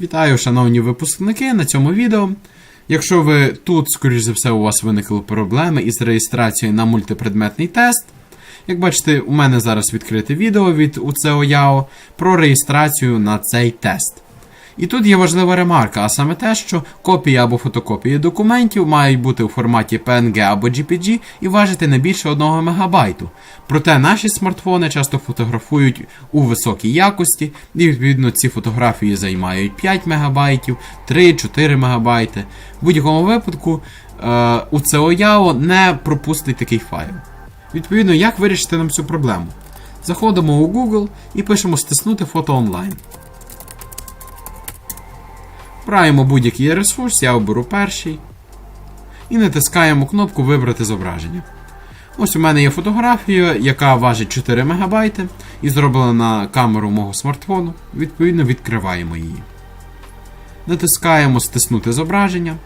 Вітаю, шановні випускники, на цьому відео. Якщо ви тут, скоріш за все, у вас виникли проблеми із реєстрацією на мультипредметний тест. Як бачите, у мене зараз відкрите відео від УЦОЯО про реєстрацію на цей тест. І тут є важлива ремарка, а саме те, що копії або фотокопії документів мають бути у форматі PNG або JPG і важити не більше 1 МБ. Проте наші смартфони часто фотографують у високій якості, і відповідно ці фотографії займають 5 МБ, 3-4 МБ. В будь-якому випадку е, UCEO YAO не пропустить такий файл. Відповідно, як вирішити нам цю проблему? Заходимо у Google і пишемо стиснути фото онлайн. Вбираємо будь-який ресурс, я оберу перший. І натискаємо кнопку Вибрати зображення. Ось у мене є фотографія, яка важить 4 МБ і зроблена на камеру мого смартфону. Відповідно, відкриваємо її. Натискаємо Стиснути зображення.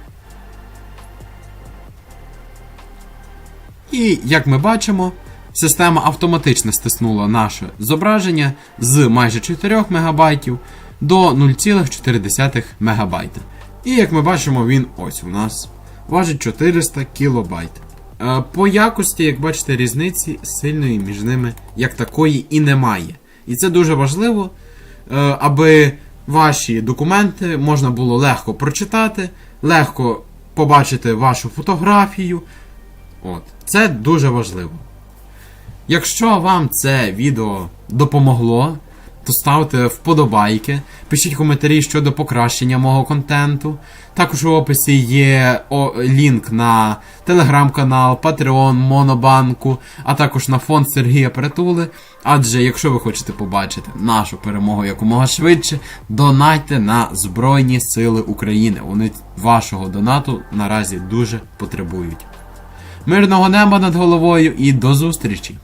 І, як ми бачимо, система автоматично стиснула наше зображення з майже 4 МБ до 0,4 МБ. І як ми бачимо, він ось у нас важить 400 кБ. Е, По якості, як бачите, різниці сильної між ними як такої і немає. І це дуже важливо, е, аби ваші документи можна було легко прочитати, легко побачити вашу фотографію. От. Це дуже важливо. Якщо вам це відео допомогло, то ставте вподобайки, пишіть коментарі щодо покращення мого контенту. Також у описі є лінк на телеграм-канал, Patreon, Монобанку, а також на фонд Сергія Притули. Адже якщо ви хочете побачити нашу перемогу якомога швидше, донайте на Збройні Сили України. Вони вашого донату наразі дуже потребують. Мирного неба над головою і до зустрічі!